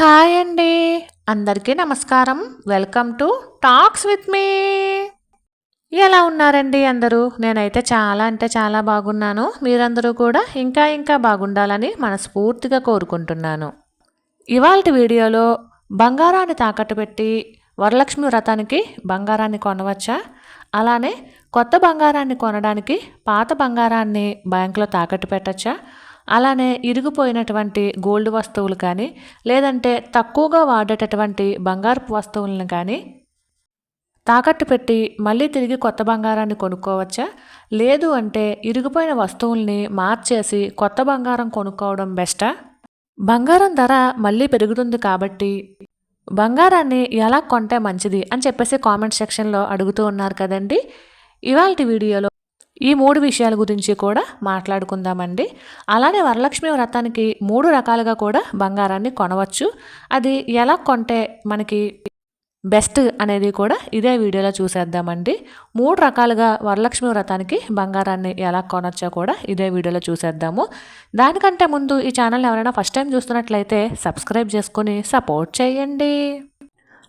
Hi అండి. అందరికీ నమస్కారం. Welcome to talks with me. ఎలా ఉన్నారండి అందరూ? నేనైతే చాలా అంటే చాలా బాగున్నాను. మీరందరూ కూడా ఇంకా ఇంకా బాగుండాలని మనస్ఫూర్తిగా కోరుకుంటున్నాను. ఇవాళ వీడియోలో బంగారాన్ని తాకట్టు పెట్టి వరలక్ష్మి వ్రతానికి బంగారాన్ని కొనవచ్చా? అలానే కొత్త బంగారాన్ని కొనడానికి పాత బంగారాన్ని బ్యాంకులో తాకట్టు పెట్టచ్చా? అలానే ఇరిగిపోయినటువంటి గోల్డ్ వస్తువులు కానీ లేదంటే తక్కువగా వాడేటటువంటి బంగారపు వస్తువులను కానీ తాకట్టు పెట్టి మళ్ళీ తిరిగి కొత్త బంగారాన్ని కొనుక్కోవచ్చా? లేదు అంటే ఇరిగిపోయిన వస్తువుల్ని మార్చేసి కొత్త బంగారం కొనుక్కోవడం బెస్టా? బంగారం ధర మళ్ళీ పెరుగుతుంది కాబట్టి బంగారాన్ని ఎలా కొంటే మంచిది అని చెప్పేసి కామెంట్ సెక్షన్లో అడుగుతూ ఉన్నారు కదండి. ఇవాళ వీడియోలో ఈ మూడు విషయాల గురించి కూడా మాట్లాడుకుందామండి. అలానే వరలక్ష్మి వ్రతానికి మూడు రకాలుగా కూడా బంగారాన్ని కొనవచ్చు. అది ఎలా కొంటే మనకి బెస్ట్ అనేది కూడా ఇదే వీడియోలో చూసేద్దామండి. మూడు రకాలుగా వరలక్ష్మి వ్రతానికి బంగారాన్ని ఎలా కొనొచ్చో కూడా ఇదే వీడియోలో చూసేద్దాము. దానికంటే ముందు ఈ ఛానల్ ఎవరైనా ఫస్ట్ టైం చూస్తున్నట్లయితే సబ్స్క్రైబ్ చేసుకొని సపోర్ట్ చేయండి.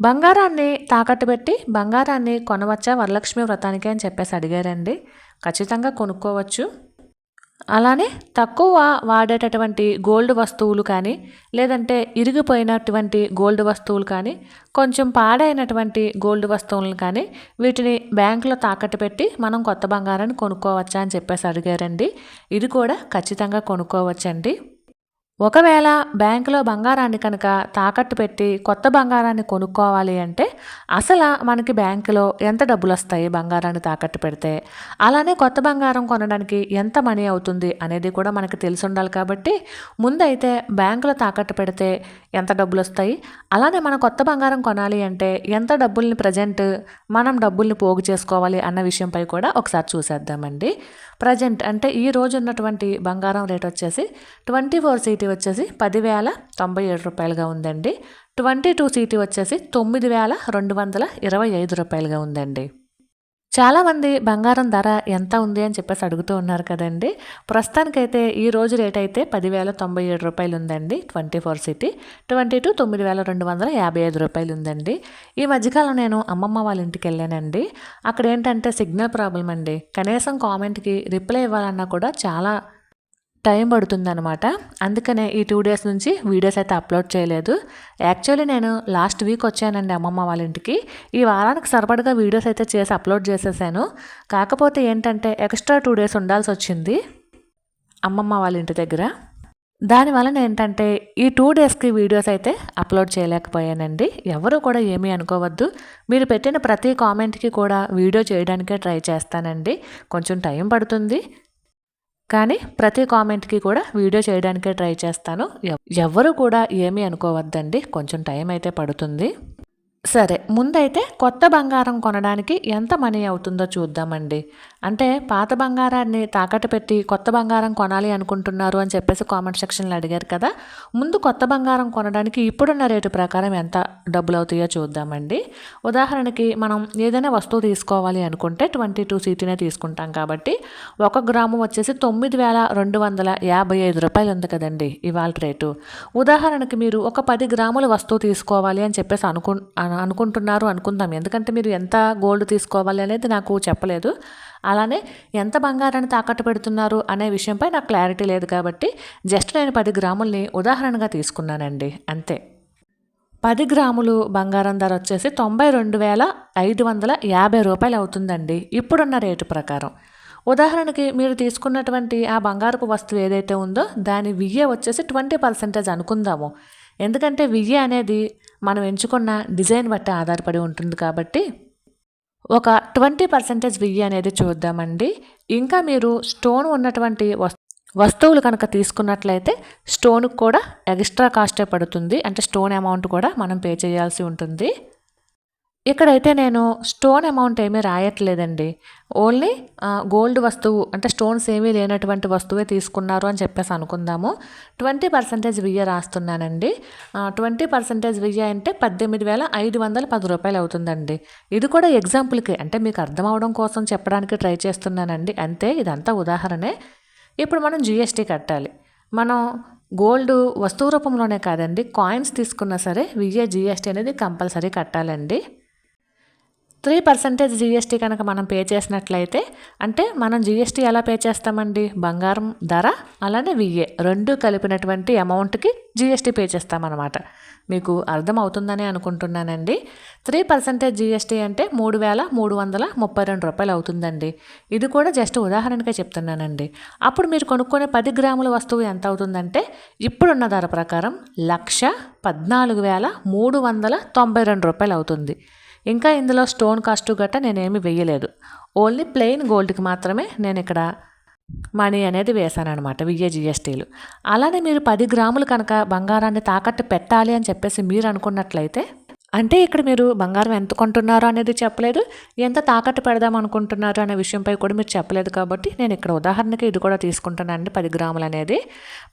బంగారాన్ని తాకట్టు పెట్టి బంగారాన్ని కొనవచ్చా వరలక్ష్మి వ్రతానికి అని చెప్పేసి అడిగారండి. ఖచ్చితంగా కొనుక్కోవచ్చు. అలానే తక్కువ వాడేటటువంటి గోల్డ్ వస్తువులు కానీ లేదంటే ఇరిగిపోయినటువంటి గోల్డ్ వస్తువులు కానీ కొంచెం పాడైనటువంటి గోల్డ్ వస్తువులను కానీ వీటిని బ్యాంకులో తాకట్టు పెట్టి మనం కొత్త బంగారాన్ని కొనుక్కోవచ్చా అని చెప్పేసి అడిగారండి. ఇది కూడా ఖచ్చితంగా కొనుక్కోవచ్చండి. ఒకవేళ బ్యాంకులో బంగారాన్ని కనుక తాకట్టు పెట్టి కొత్త బంగారాన్ని కొనుక్కోవాలి అంటే అసలు మనకి బ్యాంకులో ఎంత డబ్బులు వస్తాయి బంగారాన్ని తాకట్టు పెడితే? అలానే కొత్త బంగారం కొనడానికి ఎంత మనీ అవుతుంది అనేది కూడా మనకి తెలిసి ఉండాలి కాబట్టి ముందైతే బ్యాంకులో తాకట్టు పెడితే ఎంత డబ్బులు వస్తాయి? అలానే మనం కొత్త బంగారం కొనాలి అంటే ఎంత డబ్బుల్ని ప్రజెంట్ మనం డబ్బుల్ని పోగు చేసుకోవాలి అన్న విషయంపై కూడా ఒకసారి చూసేద్దామండి. ప్రజెంట్ అంటే ఈ రోజు ఉన్నటువంటి బంగారం రేట్ వచ్చేసి ట్వంటీ ఫోర్ సీటీ వచ్చేసి పదివేల తొంభై ఏడు రూపాయలుగా ఉందండి. ట్వంటీ టూ సీటీ వచ్చేసి తొమ్మిది వేల రెండు వందల ఇరవై ఐదు రూపాయలుగా ఉందండి. చాలామంది బంగారం ధర ఎంత ఉంది అని చెప్పేసి అడుగుతూ ఉన్నారు కదండి. ప్రస్తుతానికైతే ఈ రోజు రేట్ అయితే పదివేల తొంభై ఏడు రూపాయలు ఉందండి twenty four city. Twenty two తొమ్మిది వేల రెండు వందల యాభై ఐదు రూపాయలు ఉందండి. ఈ మధ్యకాలం నేను అమ్మమ్మ వాళ్ళ ఇంటికి వెళ్ళానండి. అక్కడ ఏంటంటే సిగ్నల్ ప్రాబ్లం అండి. కనీసం కామెంట్కి రిప్లై ఇవ్వాలన్నా కూడా చాలా టైం పడుతుందనమాట అందుకనే ఈ టూ డేస్ నుంచి వీడియోస్ అయితే అప్లోడ్ చేయలేదు. యాక్చువల్లీ నేను లాస్ట్ వీక్ వచ్చానండి అమ్మమ్మ వాళ్ళ ఇంటికి. ఈ వారానికి సరిపడగా వీడియోస్ అయితే చేసి అప్లోడ్ చేసేసాను. కాకపోతే ఏంటంటే ఎక్స్ట్రా టూ డేస్ ఉండాల్సి వచ్చింది అమ్మమ్మ వాళ్ళ ఇంటి దగ్గర. దానివలన ఏంటంటే ఈ టూ డేస్కి వీడియోస్ అయితే అప్లోడ్ చేయలేకపోయానండి. ఎవరు కూడా ఏమీ అనుకోవద్దు. మీరు పెట్టిన ప్రతి కామెంట్కి కూడా వీడియో చేయడానికే ట్రై చేస్తానండి. కొంచెం టైం పడుతుంది. కానీ ప్రతి కామెంట్కి కూడా వీడియో చేయడానికే ట్రై చేస్తాను. ఎవ్వరు కూడా ఏమీ అనుకోవద్దండి. కొంచెం టైం అయితే పడుతుంది. సరే ముందైతే కొత్త బంగారం కొనడానికి ఎంత మనీ అవుతుందో చూద్దామండి. అంటే పాత బంగారాన్ని తాకట్టు పెట్టి కొత్త బంగారం కొనాలి అనుకుంటున్నారు అని చెప్పేసి కామెంట్ సెక్షన్లో అడిగారు కదా. ముందు కొత్త బంగారం కొనడానికి ఇప్పుడున్న రేటు ప్రకారం ఎంత డబ్బులు అవుతాయో చూద్దామండి. ఉదాహరణకి మనం ఏదైనా వస్తువు తీసుకోవాలి అనుకుంటే ట్వంటీ టూ సీటీనే తీసుకుంటాం కాబట్టి ఒక గ్రాము వచ్చేసి తొమ్మిది వేల రెండు వందల యాభై ఐదు రూపాయలు ఉంది కదండి ఇవాళ రేటు. ఉదాహరణకి మీరు ఒక పది గ్రాముల వస్తువు తీసుకోవాలి అని చెప్పేసి అనుకు అనుకుంటున్నారు అనుకుందాం. ఎందుకంటే మీరు ఎంత గోల్డ్ తీసుకోవాలి అనేది నాకు చెప్పలేదు. అలానే ఎంత బంగారాన్ని తాకట్టు పెడుతున్నారు అనే విషయంపై నాకు క్లారిటీ లేదు కాబట్టి జస్ట్ నేను పది గ్రాముల్ని ఉదాహరణగా తీసుకున్నానండి. అంతే. పది గ్రాములు బంగారం ధర వచ్చేసి తొంభై రెండు వేల ఐదు వందల యాభై రూపాయలు అవుతుందండి. ఇప్పుడున్న రేటు ప్రకారం. ఉదాహరణకి మీరు తీసుకున్నటువంటి ఆ బంగారపు వస్తువు ఏదైతే ఉందో దాని వియ్య వచ్చేసి ట్వంటీ పర్సెంటేజ్ అనుకుందాము. ఎందుకంటే వియ్య అనేది మనం ఎంచుకున్న డిజైన్ బట్టి ఆధారపడి ఉంటుంది కాబట్టి ఒక ట్వంటీ పర్సెంటేజ్ వియ్యి అనేది చూద్దామండి. ఇంకా మీరు స్టోన్ ఉన్నటువంటి వస్తువులు కనుక తీసుకున్నట్లయితే స్టోన్కి కూడా ఎక్స్ట్రా కాస్టే పడుతుంది. అంటే స్టోన్ అమౌంట్ కూడా మనం పే చేయాల్సి ఉంటుంది. ఇక్కడైతే నేను స్టోన్ అమౌంట్ ఏమీ రాయట్లేదండి. ఓన్లీ గోల్డ్ వస్తువు అంటే స్టోన్స్ ఏమీ లేనటువంటి వస్తువే తీసుకున్నారు అని చెప్పేసి అనుకుందాము. ట్వంటీ పర్సెంటేజ్ వియ్య రాస్తున్నానండి. ట్వంటీ పర్సెంటేజ్ వియ్య అంటే పద్దెనిమిది వేల ఐదు వందల పది రూపాయలు అవుతుందండి. ఇది కూడా ఎగ్జాంపుల్కి అంటే మీకు అర్థం అవడం కోసం చెప్పడానికి ట్రై చేస్తున్నానండి. అంతే ఇదంతా ఉదాహరణే. ఇప్పుడు మనం జిఎస్టీ కట్టాలి. మనం గోల్డ్ వస్తువు రూపంలోనే కాదండి కాయిన్స్ తీసుకున్నా సరే విఏ జిఎస్టీ అనేది కంపల్సరీ కట్టాలండి. త్రీ పర్సెంటేజ్ జీఎస్టీ కనుక మనం పే చేసినట్లయితే అంటే మనం జీఎస్టీ ఎలా పే చేస్తామండి? బంగారం ధర అలానే విఏ రెండు కలిపినటువంటి అమౌంట్కి జీఎస్టీ పే చేస్తామన్నమాట. మీకు అర్థం అవుతుందని అనుకుంటున్నానండి. త్రీ పర్సెంటేజ్ జీఎస్టీ అంటే మూడు వేల మూడు వందల ముప్పై రెండు రూపాయలు అవుతుందండి. ఇది కూడా జస్ట్ ఉదాహరణగా చెప్తున్నానండి. అప్పుడు మీరు కొనుక్కునే పది గ్రాముల వస్తువు ఎంత అవుతుందంటే ఇప్పుడున్న ధర ప్రకారం లక్ష పద్నాలుగు వేల మూడు వందల తొంభై రెండు రూపాయలు అవుతుంది. ఇంకా ఇందులో స్టోన్ కాస్ట్ గట్ట నేనేమి వేయలేదు ఓన్లీ ప్లెయిన్ గోల్డ్కి మాత్రమే నేను ఇక్కడ మనీ అనేది వేశానమాట అనమాట విఏ జిఎస్టీలు. అలానే మీరు పది గ్రాములు కనుక బంగారాన్ని తాకట్టు పెట్టాలి అని చెప్పేసి మీరు అనుకున్నట్లయితే అంటే ఇక్కడ మీరు బంగారం ఎంత కొంటున్నారో అనేది చెప్పలేదు ఎంత తాకట్టు పెడదాం అనుకుంటున్నారు అనే విషయంపై కూడా మీరు చెప్పలేదు కాబట్టి నేను ఇక్కడ ఉదాహరణకి ఇది కూడా తీసుకుంటున్నానండి. పది గ్రాములు అనేది.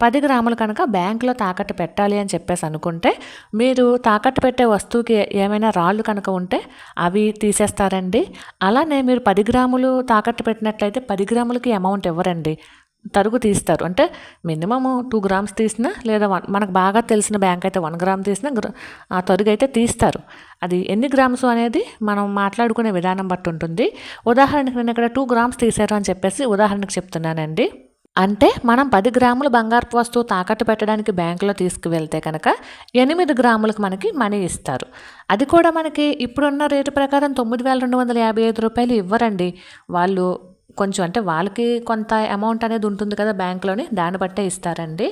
పది గ్రాములు కనుక బ్యాంకులో తాకట్టు పెట్టాలి అని చెప్పేసి అనుకుంటే మీరు తాకట్టు పెట్టే వస్తువుకి ఏమైనా రాళ్ళు కనుక ఉంటే అవి తీసేస్తారండి. అలానే మీరు పది గ్రాములు తాకట్టు పెట్టినట్లయితే పది గ్రాములకి అమౌంట్ ఇవ్వరండి. తరుగు తీస్తారు. అంటే మినిమమ్ టూ గ్రామ్స్ తీసినా లేదా వన్ మనకు బాగా తెలిసిన బ్యాంక్ అయితే వన్ గ్రామ్ తీసినా ఆ తరుగు అయితే తీస్తారు. అది ఎన్ని గ్రామ్స్ అనేది మనం మాట్లాడుకునే విధానం బట్టి ఉంటుంది. ఉదాహరణకి నేను ఇక్కడ టూ గ్రామ్స్ తీశారు అని చెప్పేసి ఉదాహరణకు చెప్తున్నానండి. అంటే మనం పది గ్రాములు బంగారపు వస్తువు తాకట్టు పెట్టడానికి బ్యాంకులో తీసుకువెళ్తే కనుక ఎనిమిది గ్రాములకు మనకి మనీ ఇస్తారు. అది కూడా మనకి ఇప్పుడున్న రేటు ప్రకారం తొమ్మిది వేల రెండు వందల యాభై ఐదు రూపాయలు ఇవ్వరండి. వాళ్ళు కొంచెం అంటే వాళ్ళకి కొంత అమౌంట్ అనేది ఉంటుంది కదా బ్యాంక్లోని దాన్ని బట్టే ఇస్తారండి.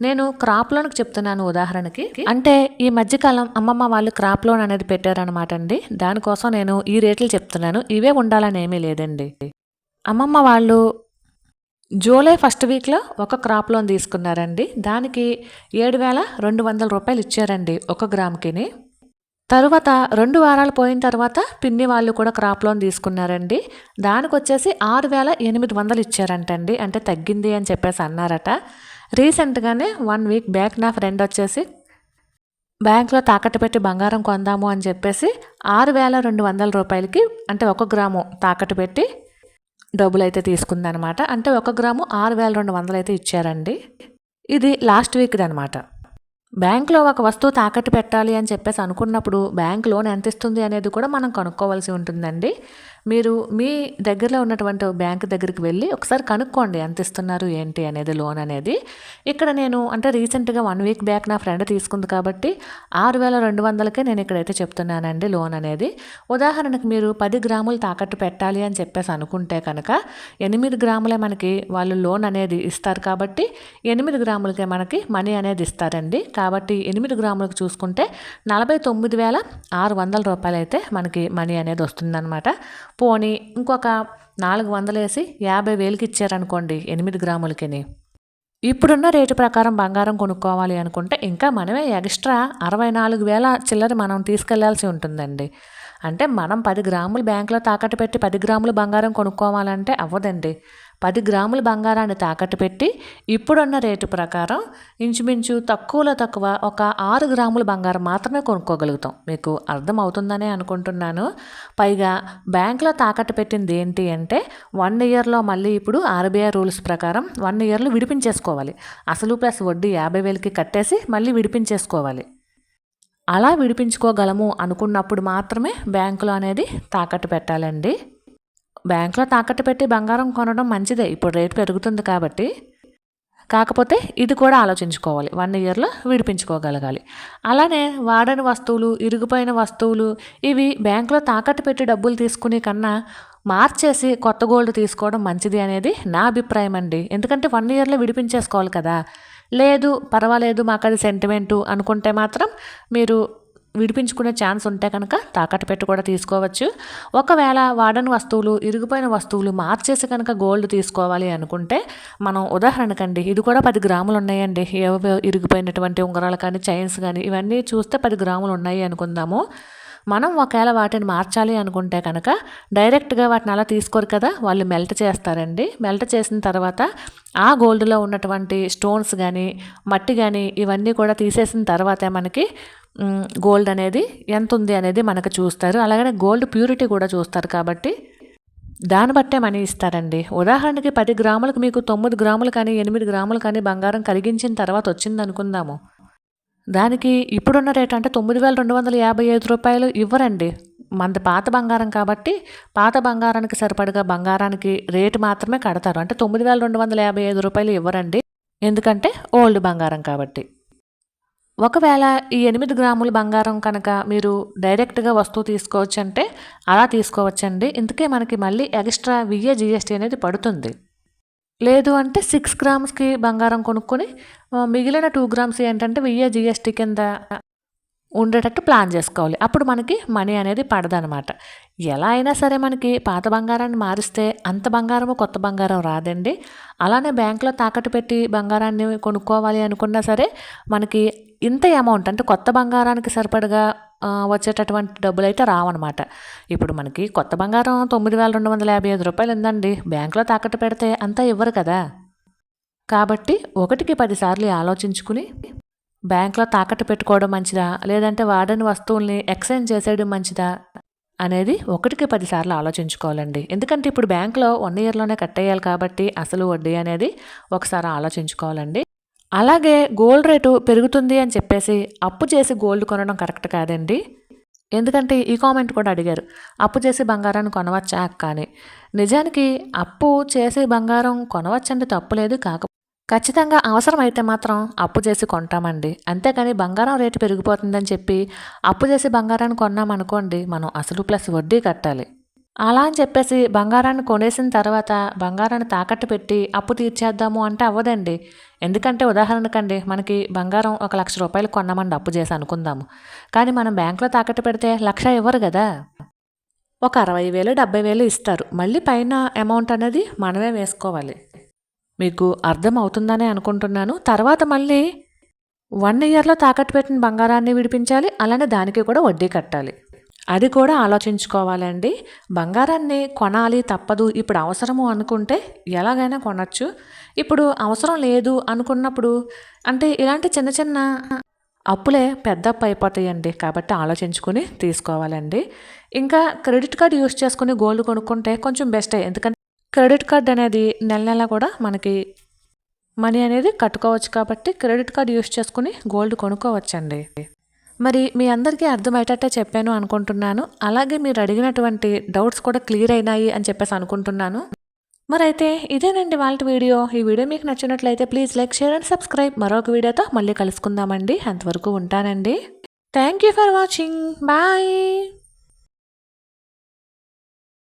నేను క్రాప్ లోన్కి చెప్తున్నాను ఉదాహరణకి. అంటే ఈ మధ్యకాలం అమ్మమ్మ వాళ్ళు క్రాప్ లోన్ అనేది పెట్టారనమాట అండి. దానికోసం నేను ఈ రేట్లు చెప్తున్నాను. ఇవే ఉండాలని ఏమీ లేదండి. అమ్మమ్మ వాళ్ళు జూలై ఫస్ట్ వీక్లో ఒక క్రాప్ లోన్ తీసుకున్నారండి. దానికి ఏడు వేల రెండు వందల రూపాయలు ఇచ్చారండి ఒక గ్రామ్కిని. తరువాత రెండు వారాలు పోయిన తర్వాత పిన్ని వాళ్ళు కూడా క్రాప్ లోన్ తీసుకున్నారండి. దానికి వచ్చేసి ఆరు వేల ఎనిమిది వందలు ఇచ్చారంటండి. అంటే తగ్గింది అని చెప్పేసి అన్నారట. రీసెంట్గానే వన్ వీక్ బ్యాక్ నా ఫ్రెండ్ వచ్చేసి బ్యాంక్లో తాకట్టు పెట్టి బంగారం కొందాము అని చెప్పేసి ఆరు వేల రెండు వందల రూపాయలకి అంటే ఒక గ్రాము తాకట్టు పెట్టి డబ్బులు అయితే తీసుకుందనమాట అంటే ఒక గ్రాము ఆరు వేల రెండు వందలు అయితే ఇచ్చారండి. ఇది లాస్ట్ వీక్ది అనమాట బ్యాంక్లో ఒక వస్తువు తాకట్టు పెట్టాలి అని చెప్పేసి అనుకున్నప్పుడు బ్యాంక్ లోన్ ఎంత ఇస్తుంది అనేది కూడా మనం కనుక్కోవాల్సి ఉంటుందండి. మీరు మీ దగ్గరలో ఉన్నటువంటి బ్యాంక్ దగ్గరికి వెళ్ళి ఒకసారి కనుక్కోండి ఎంత ఇస్తున్నారు ఏంటి అనేది లోన్ అనేది. ఇక్కడ నేను అంటే రీసెంట్గా వన్ వీక్ బ్యాక్ నా ఫ్రెండ్ తీసుకుంది కాబట్టి ఆరు వేల రెండు వందలకే నేను ఇక్కడైతే చెప్తున్నానండి లోన్ అనేది. ఉదాహరణకు మీరు పది గ్రాములు తాకట్టు పెట్టాలి అని చెప్పేసి అనుకుంటే కనుక ఎనిమిది గ్రాములే మనకి వాళ్ళు లోన్ అనేది ఇస్తారు కాబట్టి ఎనిమిది గ్రాములకే మనకి మనీ అనేది ఇస్తారండి. కాబట్టి ఎనిమిది గ్రాములకు చూసుకుంటే నలభై తొమ్మిది వేల ఆరు వందల రూపాయలు అయితే మనకి మనీ అనేది వస్తుందన్నమాట. పోనీ ఇంకొక నాలుగు వందలేసి యాభై వేలకి ఇచ్చారనుకోండి ఎనిమిది గ్రాములకిని. ఇప్పుడున్న రేటు ప్రకారం బంగారం కొనుక్కోవాలి అనుకుంటే ఇంకా మనమే ఎక్స్ట్రా అరవై నాలుగు వేల చిల్లర మనం తీసుకెళ్ళాల్సి ఉంటుందండి. అంటే మనం పది గ్రాములు బ్యాంకులో తాకట్టు పెట్టి పది గ్రాములు బంగారం కొనుక్కోవాలంటే అవ్వదండి. పది గ్రాముల బంగారాన్ని తాకట్టు పెట్టి ఇప్పుడున్న రేటు ప్రకారం ఇంచుమించు తక్కువలో తక్కువ ఒక ఆరు గ్రాముల బంగారం మాత్రమే కొనుక్కోగలుగుతాం. మీకు అర్థం అవుతుందనే అనుకుంటున్నాను. పైగా బ్యాంకులో తాకట్టు పెట్టింది ఏంటి అంటే వన్ ఇయర్లో మళ్ళీ ఇప్పుడు ఆర్బీఐ రూల్స్ ప్రకారం వన్ ఇయర్లో విడిపించేసుకోవాలి. అసలు ప్లస్ వడ్డీ యాభై వేలకి కట్టేసి మళ్ళీ విడిపించేసుకోవాలి. అలా విడిపించుకోగలము అనుకున్నప్పుడు మాత్రమే బ్యాంకులో అనేది తాకట్టు పెట్టాలండి. బ్యాంకులో తాకట్టు పెట్టి బంగారం కొనడం మంచిదే. ఇప్పుడు రేటు పెరుగుతుంది కాబట్టి. కాకపోతే ఇది కూడా ఆలోచించుకోవాలి. వన్ ఇయర్లో విడిపించుకోగలగాలి. అలానే వాడని వస్తువులు ఇరిగిపోయిన వస్తువులు ఇవి బ్యాంకులో తాకట్టు పెట్టి డబ్బులు తీసుకునే కన్నా మార్చేసి కొత్త గోల్డ్ తీసుకోవడం మంచిది అనేది నా అభిప్రాయం అండి ఎందుకంటే వన్ ఇయర్లో విడిపించేసుకోవాలి కదా. లేదు పర్వాలేదు మాకు అది సెంటిమెంటు అనుకుంటే మాత్రం మీరు విడిపించుకునే ఛాన్స్ ఉంటే కనుక తాకట్టు పెట్టి కూడా తీసుకోవచ్చు. ఒకవేళ వాడని వస్తువులు ఇరిగిపోయిన వస్తువులు మార్చేసి కనుక గోల్డ్ తీసుకోవాలి అనుకుంటే మనం ఉదాహరణకండి ఇది కూడా పది గ్రాములు ఉన్నాయండి. ఏవో ఇరిగిపోయినటువంటి ఉంగరాలు కానీ చైన్స్ కానీ ఇవన్నీ చూస్తే పది గ్రాములు ఉన్నాయి అనుకుందాము. మనం ఒకవేళ వాటిని మార్చాలి అనుకుంటే కనుక డైరెక్ట్గా వాటిని అలా తీసుకోరు కదా వాళ్ళు మెల్ట్ చేస్తారండి. మెల్ట్ చేసిన తర్వాత ఆ గోల్డ్లో ఉన్నటువంటి స్టోన్స్ కానీ మట్టి కానీ ఇవన్నీ కూడా తీసేసిన తర్వాతే మనకి గోల్డ్ అనేది ఎంత ఉంది అనేది మనకు చూస్తారు. అలాగనే గోల్డ్ ప్యూరిటీ కూడా చూస్తారు కాబట్టి దాన్ని బట్టే మనీ ఇస్తారండి. ఉదాహరణకి పది గ్రాములకు మీకు తొమ్మిది గ్రాములు కానీ ఎనిమిది గ్రాములు కానీ బంగారం కరిగించిన తర్వాత వచ్చింది అనుకుందాము దానికి ఇప్పుడున్న రేట్ అంటే తొమ్మిది వేల రెండు వందల యాభై ఐదు రూపాయలు ఇవ్వరండి. మనది పాత బంగారం కాబట్టి పాత బంగారానికి సరిపడగా బంగారానికి రేటు మాత్రమే కడతారు. అంటే తొమ్మిది వేల రెండు వందల యాభై ఐదు రూపాయలు ఇవ్వరండి. ఎందుకంటే ఓల్డ్ బంగారం కాబట్టి. ఒకవేళ ఈ ఎనిమిది గ్రాముల బంగారం కనుక మీరు డైరెక్ట్గా వస్తువు తీసుకోవచ్చు అంటే అలా తీసుకోవచ్చండి. ఇందుకే మనకి మళ్ళీ ఎక్స్ట్రా విఏ జిఎస్టీ అనేది పడుతుంది. లేదు అంటే సిక్స్ గ్రామ్స్కి బంగారం కొనుక్కొని మిగిలిన టూ గ్రామ్స్ ఏంటంటే వెయ్యి జిఎస్టీ కింద ఉండేటట్టు ప్లాన్ చేసుకోవాలి. అప్పుడు మనకి మనీ అనేది పడదనమాట. ఎలా అయినా సరే మనకి పాత బంగారాన్ని మారిస్తే అంత బంగారము కొత్త బంగారం రాదండి. అలానే బ్యాంకులో తాకట్టు పెట్టి బంగారాన్ని కొనుక్కోవాలి అనుకున్నా సరే మనకి ఇంత అమౌంట్ అంటే కొత్త బంగారానికి సరిపడగా వచ్చేటటువంటి డబ్బులు అయితే రావన్నమాట. ఇప్పుడు మనకి కొత్త బంగారం తొమ్మిది వేల రెండు వందల యాభై ఐదు రూపాయలు ఉందండి. బ్యాంకులో తాకట్టు పెడితే అంతా ఇవ్వరు కదా. కాబట్టి ఒకటికి పదిసార్లు ఆలోచించుకుని బ్యాంకులో తాకట్టు పెట్టుకోవడం మంచిదా? లేదంటే వాడని వస్తువుల్ని ఎక్స్చేంజ్ చేసేయడం మంచిదా? అనేది ఒకటికి పదిసార్లు ఆలోచించుకోవాలండి. ఎందుకంటే ఇప్పుడు బ్యాంకులో వన్ ఇయర్లోనే కట్టేయాలి కాబట్టి అసలు వడ్డీ అనేది ఒకసారి ఆలోచించుకోవాలండి. అలాగే గోల్డ్ రేటు పెరుగుతుంది అని చెప్పేసి అప్పు చేసి గోల్డ్ కొనడం కరెక్ట్ కాదండి. ఎందుకంటే ఈ కామెంట్ కూడా అడిగారు అప్పు చేసి బంగారాన్ని కొనవచ్చా కానీ? నిజానికి అప్పు చేసి బంగారం కొనవచ్చండి తప్పులేదు కాక ఖచ్చితంగా అవసరమైతే మాత్రం అప్పు చేసి కొంటామండి. అంతేకాని బంగారం రేటు పెరిగిపోతుందని చెప్పి అప్పు చేసి బంగారాన్ని కొన్నామనుకోండి మనం అసలు ప్లస్ వడ్డీ కట్టాలి. అలా అని చెప్పేసి బంగారాన్ని కొనేసిన తర్వాత బంగారాన్ని తాకట్టు పెట్టి అప్పు తీర్చేద్దాము అంటే అవ్వదండి. ఎందుకంటే ఉదాహరణకండి మనకి బంగారం ఒక లక్ష రూపాయలు కొన్నామండి అప్పు చేసి అనుకుందాము. కానీ మనం బ్యాంకులో తాకట్టు పెడితే లక్ష ఇవ్వరు కదా. ఒక అరవై వేలు డెబ్బై వేలు ఇస్తారు. మళ్ళీ పైన అమౌంట్ అనేది మనమే వేసుకోవాలి. మీకు అర్థం అవుతుందనే అనుకుంటున్నాను. తర్వాత మళ్ళీ వన్ ఇయర్లో తాకట్టు పెట్టిన బంగారాన్ని విడిపించాలి. అలానే దానికి కూడా వడ్డీ కట్టాలి. అది కూడా ఆలోచించుకోవాలండి. బంగారాన్ని కొనాలి తప్పదు ఇప్పుడు అవసరము అనుకుంటే ఎలాగైనా కొనచ్చు. ఇప్పుడు అవసరం లేదు అనుకున్నప్పుడు అంటే ఇలాంటి చిన్న చిన్న అప్పులే పెద్ద అప్పు అయిపోతాయండి కాబట్టి ఆలోచించుకొని తీసుకోవాలండి. ఇంకా క్రెడిట్ కార్డ్ యూస్ చేసుకుని గోల్డ్ కొనుక్కుంటే కొంచెం బెస్టే ఎందుకంటే క్రెడిట్ కార్డ్ అనేది నెల నెల కూడా మనకి మనీ అనేది కట్టుకోవచ్చు కాబట్టి క్రెడిట్ కార్డ్ యూస్ చేసుకుని గోల్డ్ కొనుక్కోవచ్చండి. మరి మీ అందరికీ అర్థమయ్యేటట్టే చెప్పాను అనుకుంటున్నాను. అలాగే మీరు అడిగినటువంటి డౌట్స్ కూడా క్లియర్ అయినాయి అని చెప్పేసి అనుకుంటున్నాను. మరైతే ఇదేనండి వాళ్ళ వీడియో. ఈ వీడియో మీకు నచ్చినట్లయితే please like share and subscribe. మరొక వీడియోతో మళ్ళీ కలుసుకుందామండి. అంతవరకు ఉంటానండి. Thank you for watching. Bye.